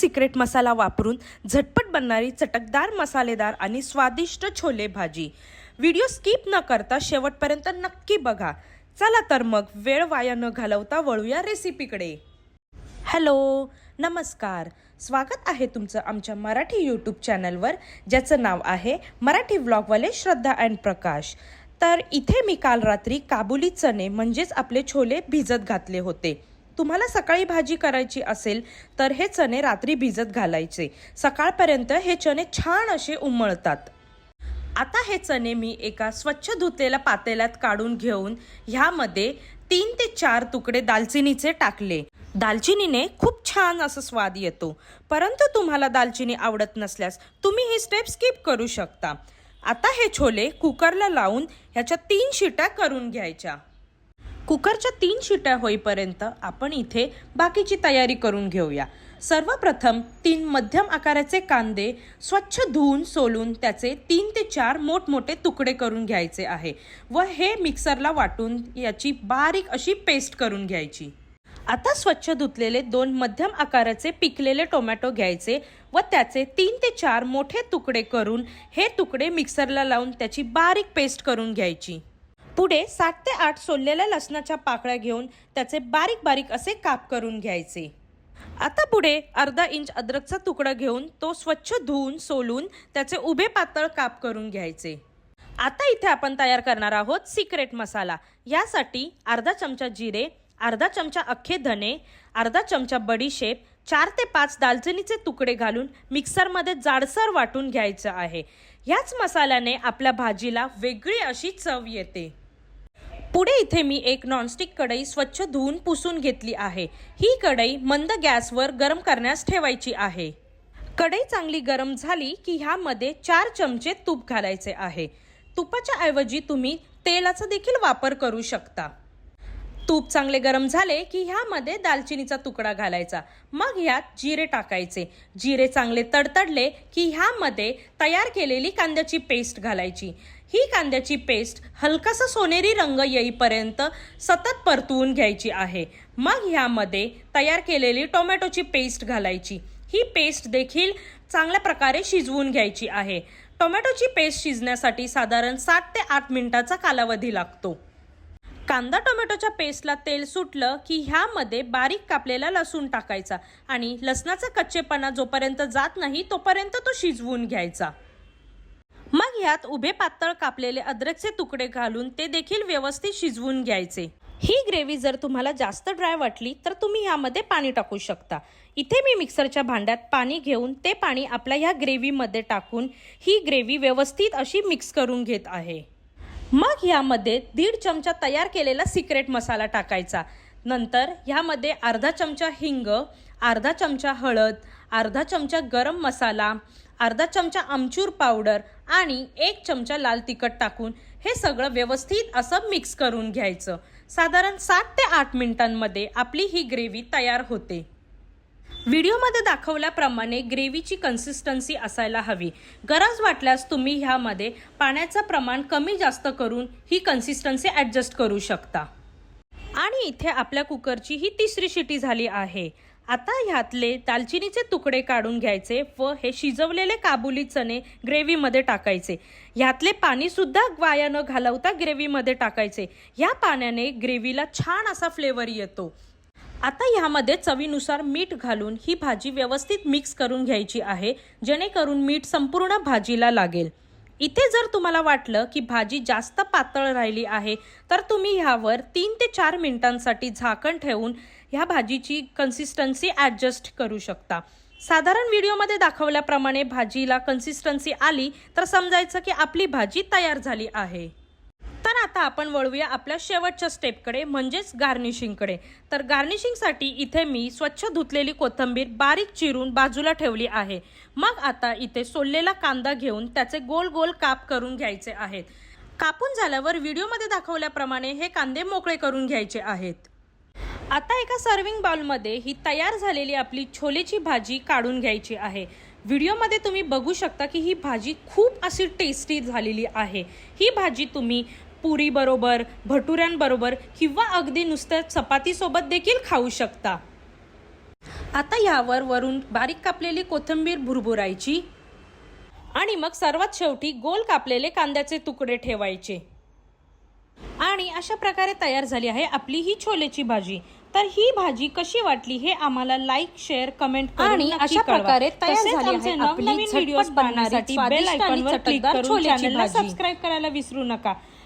Secret मसाला वापरून झटपट बनणारी चटकदार मसालेदार आणि स्वादिष्ट छोले भाजी. व्हिडिओ स्किप न करता शेवटपर्यंत नक्की बघा. चला तर मग वेळ वाया न घालवता वळूया रेसिपीकडे हॅलो नमस्कार. स्वागत आहे तुमचं आमच्या मराठी यूट्यूब चॅनलवर ज्याचं नाव आहे मराठी व्लॉगवाले श्रद्धा अँड प्रकाश. तर इथे मी काल रात्री काबुली चणे म्हणजेच आपले छोले भिजत घातले होते. तुम्हाला सकाळी भाजी करायची असेल तर हे चणे रात्री भिजत घालायचे. सकाळपर्यंत हे चणे छान असे उमळतात. आता हे चणे मी एका स्वच्छ धुतलेल्या पातेल्यात काढून घेऊन ह्यामध्ये तीन ते चार तुकडे दालचिनीचे टाकले. दालचिनीने खूप छान असं स्वाद येतो. परंतु तुम्हाला दालचिनी आवडत नसल्यास तुम्ही ही स्टेप स्किप करू शकता. आता हे छोले कुकरला लावून ह्याच्या तीन शिट्या करून घ्यायच्या. कुकरच्या तीन शिट्या होईपर्यंत आपण इथे बाकीची तयारी करून घेऊया. सर्वप्रथम तीन मध्यम आकाराचे कांदे स्वच्छ धुवून सोलून त्याचे तीन ते चार मोठमोठे तुकडे करून घ्यायचे आहे व हे मिक्सरला वाटून याची बारीक अशी पेस्ट करून घ्यायची. आता स्वच्छ धुतलेले दोन मध्यम आकाराचे पिकलेले टोमॅटो घ्यायचे व त्याचे तीन ते चार मोठे तुकडे करून हे तुकडे मिक्सरला लावून त्याची बारीक पेस्ट करून घ्यायची. पुढे सात ते आठ सोललेल्या लसणाच्या पाकळ्या घेऊन त्याचे बारीक बारीक असे काप करून घ्यायचे. आता पुढे अर्धा इंच अद्रकचा तुकडा घेऊन तो स्वच्छ धुवून सोलून त्याचे उभे पातळ काप करून घ्यायचे. आता इथे आपण तयार करणार आहोत सिक्रेट मसाला. यासाठी अर्धा चमचा जिरे अर्धा चमचा अख्खे धने अर्धा चमचा बडीशेप चार ते पाच दालचिनीचे तुकडे घालून मिक्सरमध्ये जाडसर वाटून घ्यायचं आहे. ह्याच मसाल्याने आपल्या भाजीला वेगळी अशी चव येते. पुढे इथे मी एक नॉनस्टिक कढई स्वच्छ धुवून पुसून घेतली आहे. ही कढई मंद गॅसवर गरम करण्यास ठेवायची आहे. कढई चांगली गरम झाली की ह्यामध्ये चार चमचे तूप घालायचे आहे. तुपाच्या ऐवजी तुम्ही तेलाचा देखील वापर करू शकता. तूप चांगले गरम झाले की ह्यामध्ये दालचिनीचा तुकडा घालायचा. मग ह्यात जिरे टाकायचे. जिरे चांगले तडतडले की ह्यामध्ये तयार केलेली कांद्याची पेस्ट घालायची. ही कांद्याची पेस्ट हलकासा सोनेरी रंग येईपर्यंत सतत परतवून घ्यायची आहे. मग ह्यामध्ये तयार केलेली टोमॅटोची पेस्ट घालायची. ही पेस्ट देखील चांगल्या प्रकारे शिजवून घ्यायची आहे. टोमॅटोची पेस्ट शिजण्यासाठी साधारण सात ते आठ मिनिटाचा कालावधी लागतो. कांदा टोमॅटोच्या पेस्टला तेल सुटलं की ह्यामध्ये बारीक कापलेला लसूण टाकायचा आणि लसणाचा कच्चेपणा जोपर्यंत जात नाही तोपर्यंत तो शिजवून घ्यायचा. मग ह्यात उभे पातळ कापलेले अद्रकचे तुकडे घालून ते देखील व्यवस्थित शिजवून घ्यायचे. ही ग्रेव्ही जर तुम्हाला जास्त ड्राय वाटली तर तुम्ही ह्यामध्ये पाणी टाकू शकता. इथे मी मिक्सरच्या भांड्यात पाणी घेऊन ते पाणी आपल्या ह्या ग्रेव्हीमध्ये टाकून ही ग्रेव्ही व्यवस्थित अशी मिक्स करून घेत आहे. मग ह्यामध्ये दीड चमचा तयार केलेला सिक्रेट मसाला टाकायचा. नंतर ह्यामध्ये अर्धा चमचा हिंग अर्धा चमचा हळद अर्धा चमचा गरम मसाला अर्धा चमचा आमचूर पावडर आणि एक चमचा लाल तिखट टाकून हे सगळं व्यवस्थित असं मिक्स करून घ्यायचं. साधारण सात ते आठ मिनिटांमध्ये आपली ही ग्रेव्ही तयार होते. व्हिडिओमध्ये दाखवल्याप्रमाणे ग्रेव्हीची कन्सिस्टन्सी असायला हवी. गरज वाटल्यास तुम्ही ह्यामध्ये पाण्याचं प्रमाण कमी जास्त करून ही कन्सिस्टन्सी ॲडजस्ट करू शकता. आणि इथे आपल्या कुकरची ही तिसरी शिटी झाली आहे. आता ह्यातले दालचिनीचे तुकडे काढून घ्यायचे व हे शिजवलेले काबुली चणे ग्रेव्हीमध्ये टाकायचे. ह्यातले पाणीसुद्धा वाया न घालवता ग्रेव्हीमध्ये टाकायचे. ह्या पाण्याने ग्रेव्हीला छान असा फ्लेवर येतो. आता ह्यामध्ये चवीनुसार मीठ घालून ही भाजी व्यवस्थित मिक्स करून घ्यायची आहे जेणेकरून मीठ संपूर्ण भाजीला लागेल. इथे जर तुम्हाला वाटलं की भाजी जास्त पातळ राहिली आहे तर तुम्ही ह्यावर तीन ते चार मिनिटांसाठी झाकण ठेवून ह्या भाजीची कन्सिस्टन्सी ॲडजस्ट करू शकता. साधारण व्हिडिओमध्ये दाखवल्याप्रमाणे भाजीला कन्सिस्टन्सी आली तर समजायचं की आपली भाजी तयार झाली आहे. तर आता आपण वळूया आपल्या शेवटच्या स्टेपकडे म्हणजेच गार्निशिंगकडे तर गार्निशिंगसाठी इथे मी स्वच्छ धुतलेली कोथिंबीर बारीक चिरून बाजूला ठेवली आहे. मग आता इथे सोललेला कांदा घेऊन त्याचे गोल गोल काप करून घ्यायचे आहेत. कापून झाल्यावर व्हिडिओमध्ये दाखवल्याप्रमाणे हे कांदे मोकळे करून घ्यायचे आहेत. आता एका सर्विंग बाउलमध्ये ही तयार झालेली आपली छोलेची भाजी काढून घ्यायची आहे. व्हिडिओमध्ये तुम्ही बघू शकता की ही भाजी खूप अशी टेस्टी झालेली आहे. ही भाजी तुम्ही पुरीबरोबर भटुऱ्यांबरोबर किंवा अगदी नुसत्या चपातीसोबत देखील खाऊ शकता. आता यावर वरून बारीक कापलेली कोथिंबीर भुरभुरायची आणि मग सर्वात शेवटी गोल कापलेले कांद्याचे तुकडे ठेवायचे. आणि अशा प्रकारे तयार झाली आहे आपली ही छोलेची भाजी. तर ही भाजी कशी वाटली हे आम्हाला लाईक शेअर कमेंट आणि अशा प्रकारे तयार झाली आहे आपली नवीन झटपट व्हिडिओ बनण्यासाठी बेल आयकॉनवर क्लिक करून चॅनलला. सबस्क्राईब करायला विसरू नका.